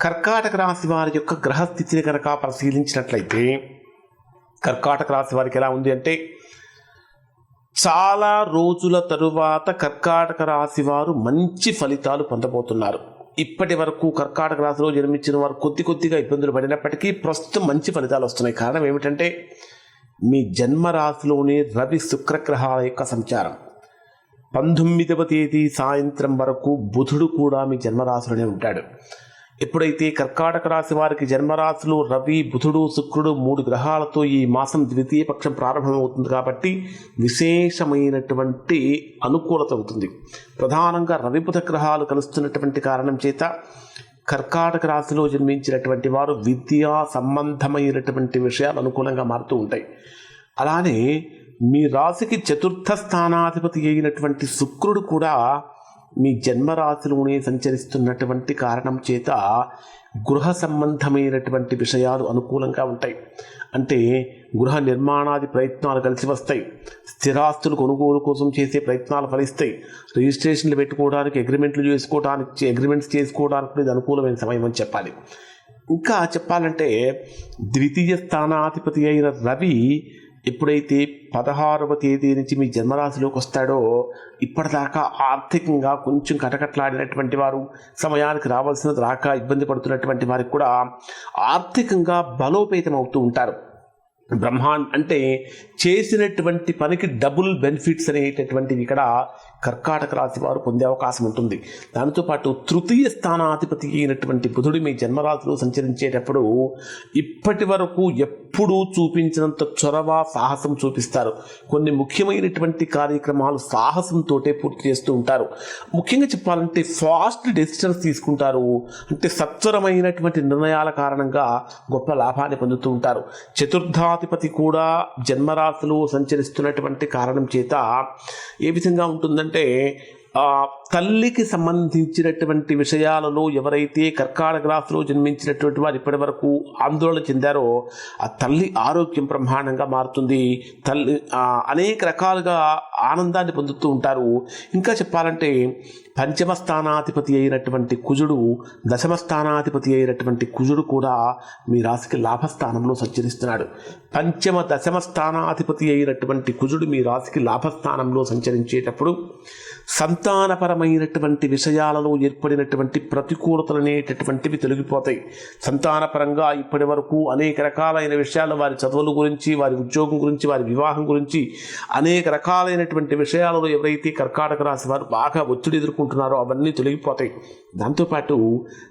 కర్కాటక రాశి వారి యొక్క గ్రహస్థితిని కనుక పరిశీలించినట్లయితే కర్కాటక రాశి వారికి ఎలా ఉంది అంటే చాలా రోజుల తరువాత కర్కాటక రాశి వారు మంచి ఫలితాలు పొందబోతున్నారు. ఇప్పటి వరకు కర్కాటక రాశిలో జన్మించిన వారు కొద్ది కొద్దిగా ఇబ్బందులు పడినప్పటికీ ప్రస్తుతం మంచి ఫలితాలు వస్తున్నాయి. కారణం ఏమిటంటే మీ జన్మరాశిలోని రవి శుక్రగ్రహాల యొక్క సంచారం. పంతొమ్మిదవ తేదీ సాయంత్రం వరకు బుధుడు కూడా మీ జన్మరాశిలోనే ఉంటాడు. ఎప్పుడైతే కర్కాటక రాశి వారికి జన్మరాశిలో రవి బుధుడు శుక్రుడు మూడు గ్రహాలతో ఈ మాసం ద్వితీయ పక్షం ప్రారంభమవుతుంది కాబట్టి విశేషమైనటువంటి అనుకూలత అవుతుంది. ప్రధానంగా రవి బుధ గ్రహాలు కలుస్తున్నటువంటి కారణం చేత కర్కాటక రాశిలో జన్మించినటువంటి వారు విద్యా సంబంధమైనటువంటి విషయాలు అనుకూలంగా మారుతూ ఉంటాయి. అలానే మీ రాశికి చతుర్థ స్థానాధిపతి అయినటువంటి శుక్రుడు కూడా మీ జన్మరాశిలోనే సంచరిస్తున్నటువంటి కారణం చేత గృహ సంబంధమైనటువంటి విషయాలు అనుకూలంగా ఉంటాయి. అంటే గృహ నిర్మాణాది ప్రయత్నాలు కలిసి వస్తాయి. స్థిరాస్తులు కొనుగోలు కోసం చేసే ప్రయత్నాలు ఫలిస్తాయి. రిజిస్ట్రేషన్లు పెట్టుకోవడానికి అగ్రిమెంట్లు చేసుకోవడానికి అగ్రిమెంట్స్ చేసుకోవడానికి ఇది అనుకూలమైన సమయం అని చెప్పాలి. ఇంకా చెప్పాలంటే ద్వితీయ స్థానాధిపతి అయిన రవి ఎప్పుడైతే పదహారవ తేదీ నుంచి మీ జన్మరాశిలోకి వస్తాడో ఇప్పటిదాకా ఆర్థికంగా కొంచెం కటకట్లాడినటువంటి వారు సమయానికి రావాల్సినది రాక ఇబ్బంది పడుతున్నటువంటి వారికి కూడా ఆర్థికంగా బలోపేతం అవుతూ ఉంటారు. బ్రహ్మాండ్ అంటే చేసినటువంటి పనికి డబుల్ బెనిఫిట్స్ అనేటటువంటివి ఇక్కడ కర్కాటక రాశి వారు పొందే అవకాశం ఉంటుంది. దానితో పాటు తృతీయ స్థానాధిపతి అయినటువంటి బుధుడు మీ జన్మరాశిలో సంచరించేటప్పుడు ఇప్పటి వరకు ఎప్పుడూ చూపించినంత చొరవ సాహసం చూపిస్తారు. కొన్ని ముఖ్యమైనటువంటి కార్యక్రమాలు సాహసంతో పూర్తి చేస్తూ ఉంటారు. ముఖ్యంగా చెప్పాలంటే ఫాస్ట్ డెసిషన్స్ తీసుకుంటారు. అంటే సత్వరమైనటువంటి నిర్ణయాల కారణంగా గొప్ప లాభాన్ని పొందుతూ ఉంటారు. చతుర్థాధిపతి కూడా జన్మరాశిలో సంచరిస్తున్నటువంటి కారణం చేత ఏ విధంగా ఉంటుందంటే తల్లికి సంబంధించినటువంటి విషయాలలో ఎవరైతే కర్కాటక రాశిలో జన్మించినటువంటి వారు ఇప్పటి వరకు ఆందోళన చెందారో ఆ తల్లి ఆరోగ్యం బ్రహ్మాండంగా మారుతుంది. తల్లి అనేక రకాలుగా ఆనందాన్ని పొందుతూ ఉంటారు. ఇంకా చెప్పాలంటే పంచమ స్థానాధిపతి అయినటువంటి కుజుడు దశమ స్థానాధిపతి అయినటువంటి కుజుడు కూడా మీ రాశికి లాభస్థానంలో సంచరిస్తున్నాడు. పంచమ దశమ స్థానాధిపతి అయినటువంటి కుజుడు మీ రాశికి లాభస్థానంలో సంచరించేటప్పుడు సంతానపర సంతానపరమైనటువంటి విషయాలలో ఏర్పడినటువంటి ప్రతికూలతలు అనేటటువంటివి తొలగిపోతాయి. సంతానపరంగా ఇప్పటి వరకు అనేక రకాలైన విషయాలు వారి చదువుల గురించి వారి ఉద్యోగం గురించి వారి వివాహం గురించి అనేక రకాలైనటువంటి విషయాలలో ఎవరైతే కర్కాటక రాశి వారు బాగా ఒత్తిడి ఎదుర్కొంటున్నారో అవన్నీ తొలగిపోతాయి. దాంతోపాటు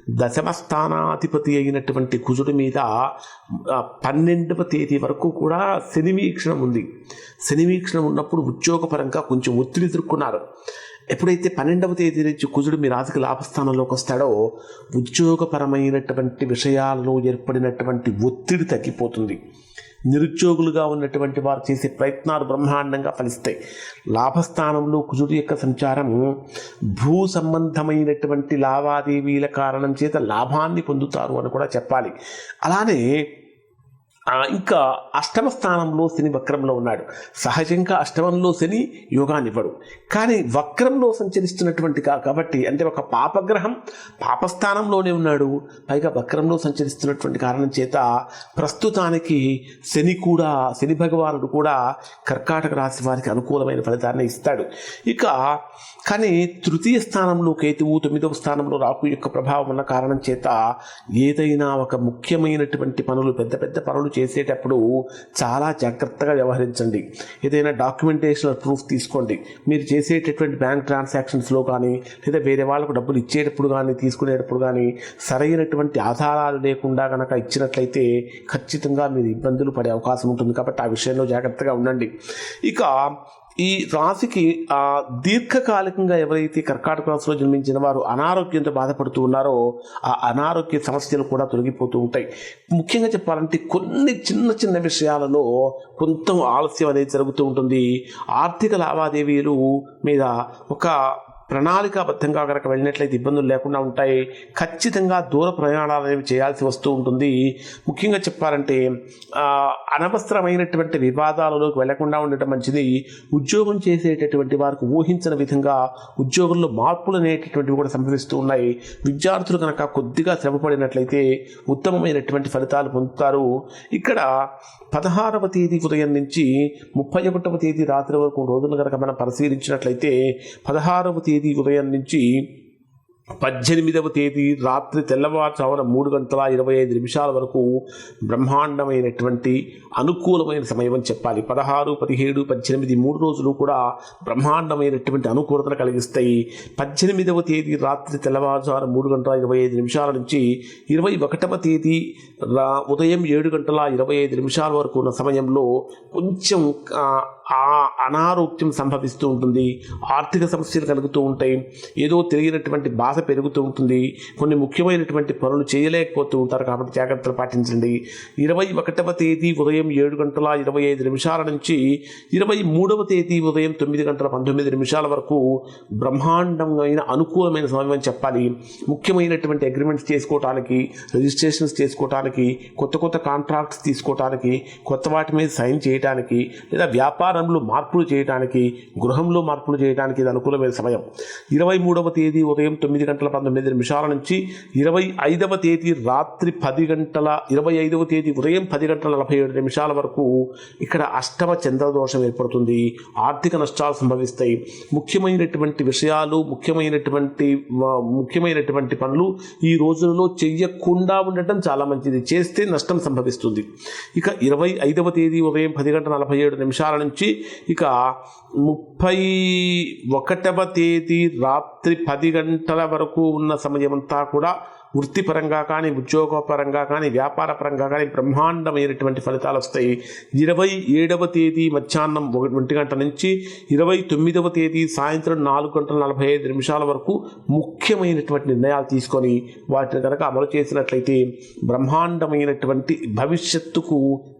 దశమ స్థానాధిపతి అయినటువంటి కుజుడి మీద పన్నెండవ తేదీ వరకు కూడా శని వీక్షణం ఉంది. శని వీక్షణం ఉన్నప్పుడు ఉద్యోగపరంగా కొంచెం ఒత్తిడి ఎదుర్కొన్నారు. ఎప్పుడైతే పన్నెండవ తేదీ నుంచి కుజుడు మీ రాశికి లాభస్థానంలోకి వస్తాడో ఉద్యోగపరమైనటువంటి విషయాలను ఏర్పడినటువంటి ఒత్తిడి తగ్గిపోతుంది. నిరుద్యోగులుగా ఉన్నటువంటి వారు చేసే ప్రయత్నాలు బ్రహ్మాండంగా ఫలిస్తాయి. లాభస్థానంలో కుజుడు యొక్క సంచారం భూ సంబంధమైనటువంటి లావాదేవీల కారణం చేత లాభాన్ని పొందుతారు అని కూడా చెప్పాలి. అలానే ఇంకా అష్టమ స్థానంలో శని వక్రంలో ఉన్నాడు. సహజంగా అష్టమంలో శని యోగానివ్వడు. కానీ వక్రంలో సంచరిస్తున్నటువంటి కాబట్టి అంటే ఒక పాపగ్రహం పాపస్థానంలోనే ఉన్నాడు. పైగా వక్రంలో సంచరిస్తున్నటువంటి కారణం చేత ప్రస్తుతానికి శని కూడా శని భగవానుడు కూడా కర్కాటక రాశి వారికి అనుకూలమైన ఫలితాన్ని ఇస్తాడు. ఇక కానీ తృతీయ స్థానంలో కేతువు తొమ్మిదవ స్థానంలో రాకు యొక్క ప్రభావం ఉన్న కారణం చేత ఏదైనా ఒక ముఖ్యమైనటువంటి పనులు పెద్ద పెద్ద పనులు చేసేటప్పుడు చాలా జాగ్రత్తగా వ్యవహరించండి. ఏదైనా డాక్యుమెంటేషన్ ప్రూఫ్ తీసుకోండి. మీరు చేసేటటువంటి బ్యాంక్ ట్రాన్సాక్షన్స్లో కానీ లేదా వేరే వాళ్ళకు డబ్బులు ఇచ్చేటప్పుడు కానీ తీసుకునేటప్పుడు కానీ సరైనటువంటి ఆధారాలు లేకుండా కనుక ఇచ్చినట్లయితే ఖచ్చితంగా మీరు ఇబ్బందులు పడే అవకాశం ఉంటుంది. కాబట్టి ఆ విషయంలో జాగ్రత్తగా ఉండండి. ఇక ఈ రాశికి ఆ, దీర్ఘకాలికంగా ఎవరైతే కర్కాటక రాశిలో జన్మించిన వారు అనారోగ్యంతో బాధపడుతూ ఉన్నారో ఆ అనారోగ్య సమస్యలు కూడా తొలగిపోతూ ఉంటాయి. ముఖ్యంగా చెప్పాలంటే కొన్ని చిన్న చిన్న విషయాలలో కొంత ఆలస్యం అనేది జరుగుతూ ఉంటుంది. ఆర్థిక లావాదేవీలు మీద ఒక ప్రణాళికాబద్ధంగా కనుక వెళ్ళినట్లయితే ఇబ్బందులు లేకుండా ఉంటాయి. ఖచ్చితంగా దూర ప్రయాణాలు అనేవి చేయాల్సి వస్తూ ఉంటుంది. ముఖ్యంగా చెప్పాలంటే అనవసరమైనటువంటి వివాదాలలోకి వెళ్ళకుండా ఉండటం మంచిది. ఉద్యోగం చేసేటటువంటి వారికి ఊహించిన విధంగా ఉద్యోగంలో మార్పులు అనేటటువంటివి కూడా సంభవిస్తూ ఉన్నాయి. విద్యార్థులు కనుక కొద్దిగా శ్రమపడినట్లయితే ఉత్తమమైనటువంటి ఫలితాలు పొందుతారు. ఇక్కడ పదహారవ తేదీ ఉదయం నుంచి ముప్పై ఒకటవ తేదీ రాత్రి వరకు రోజులు కనుక మనం పరిశీలించినట్లయితే పదహారవ తేదీ ఉదయం నుంచి పద్దెనిమిదవ తేదీ రాత్రి తెల్లవారుజామున మూడు గంటల ఇరవై ఐదు నిమిషాల వరకు బ్రహ్మాండమైనటువంటి అనుకూలమైన సమయం అని చెప్పాలి. పదహారు పదిహేడు పద్దెనిమిది మూడు రోజులు కూడా బ్రహ్మాండమైనటువంటి అనుకూలతను కలిగిస్తాయి. పద్దెనిమిదవ తేదీ రాత్రి తెల్లవారుజామున మూడు గంటల ఇరవై ఐదు నిమిషాల నుంచి ఇరవై ఒకటవ తేదీ ఉదయం ఏడు గంటల ఇరవై ఐదు నిమిషాల వరకు ఉన్న సమయంలో కొంచెం అనారోగ్యం సంభవిస్తూ ఉంటుంది ఆర్థిక సమస్యలు కలుగుతూ ఉంటాయి ఏదో తెలియనటువంటి బాధ పెరుగుతూ ఉంటుంది కొన్ని ముఖ్యమైనటువంటి పనులు చేయలేకపోతూ ఉంటారు కాబట్టి జాగ్రత్తలు పాటించండి. ఇరవై ఒకటవ తేదీ ఉదయం ఏడు గంటల ఇరవై ఐదు నిమిషాల నుంచి ఇరవై మూడవ తేదీ ఉదయం తొమ్మిది గంటల పంతొమ్మిది నిమిషాల వరకు బ్రహ్మాండమైన అనుకూలమైన సమయం అని చెప్పాలి. ముఖ్యమైనటువంటి అగ్రిమెంట్స్ చేసుకోవటానికి రిజిస్ట్రేషన్స్ చేసుకోవటానికి కొత్త కొత్త కాంట్రాక్ట్స్ తీసుకోవటానికి కొత్త వాటి మీద సైన్ చేయడానికి లేదా వ్యాపారం వ్యాపారంలో మార్పులు చేయడానికి గృహంలో మార్పులు చేయడానికి ఇది అనుకూలమైన సమయం. ఇరవై మూడవ తేదీ ఉదయం తొమ్మిది గంటల పంతొమ్మిది నిమిషాల నుంచి ఇరవై ఐదవ తేదీ రాత్రి పది గంటల ఇరవై ఐదవ తేదీ ఉదయం పది గంటల నలభై ఏడు నిమిషాల వరకు ఇక్కడ అష్టమ చంద్రదోషం ఏర్పడుతుంది. ఆర్థిక నష్టాలు సంభవిస్తాయి. ముఖ్యమైనటువంటి విషయాలు ముఖ్యమైనటువంటి ముఖ్యమైనటువంటి పనులు ఈ రోజులలో చెయ్యకుండా ఉండటం చాలా మంచిది. చేస్తే నష్టం సంభవిస్తుంది. ఇక ఇరవై ఐదవ తేదీ ఉదయం పది గంటల నలభై ఏడు నిమిషాల నుంచి ఇక ముప్పై ఒకటవ తేదీ రాత్రి పది గంటల వరకు ఉన్న సమయమంతా కూడా వృత్తిపరంగా కానీ ఉద్యోగపరంగా కానీ వ్యాపార పరంగా కానీ బ్రహ్మాండమైనటువంటి ఫలితాలు వస్తాయి. ఇరవై ఏడవ తేదీ మధ్యాహ్నం ఒంటి గంట నుంచి ఇరవై తొమ్మిదవ తేదీ సాయంత్రం నాలుగు గంటల నలభై ఐదు నిమిషాల వరకు ముఖ్యమైనటువంటి నిర్ణయాలు తీసుకొని వాటిని కనుక అమలు చేసినట్లయితే బ్రహ్మాండమైనటువంటి భవిష్యత్తుకు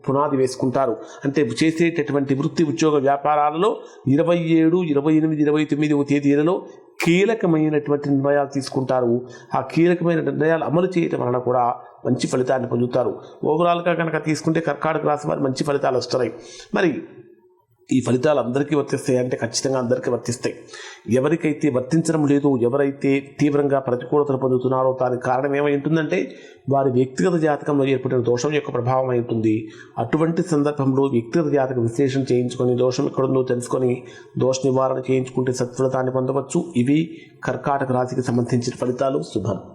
పునాది వేసుకుంటారు. అంటే చేసేటటువంటి వృత్తి ఉద్యోగ వ్యాపారాలలో ఇరవై ఏడు ఇరవై ఎనిమిది ఇరవై తొమ్మిదవ తేదీలలో కీలకమైనటువంటి నిర్ణయాలు తీసుకుంటారు. ఆ కీలకమైన నిర్ణయాలు అమలు చేయటం వలన కూడా మంచి ఫలితాన్ని పొందుతారు. ఓవరాల్గా కనుక తీసుకుంటే కర్కాటక రాశి వారు మంచి ఫలితాలు వస్తున్నాయి. మరి ఈ ఫలితాలు అందరికీ వర్తిస్తాయి అంటే ఖచ్చితంగా అందరికీ వర్తిస్తాయి. ఎవరికైతే వర్తించడం లేదు ఎవరైతే తీవ్రంగా ప్రతికూలతలు పొందుతున్నారో దానికి కారణం ఏమై ఉంటుందంటే వారి వ్యక్తిగత జాతకంలో ఏర్పడిన దోషం యొక్క ప్రభావం అయి ఉంటుంది. అటువంటి సందర్భంలో వ్యక్తిగత జాతక విశ్లేషణ చేయించుకొని దోషం ఎక్కడుందో తెలుసుకొని దోష నివారణ చేయించుకుంటే సత్ఫలితాన్ని పొందవచ్చు. ఇవి కర్కాటక రాశికి సంబంధించిన ఫలితాలు. శుభం.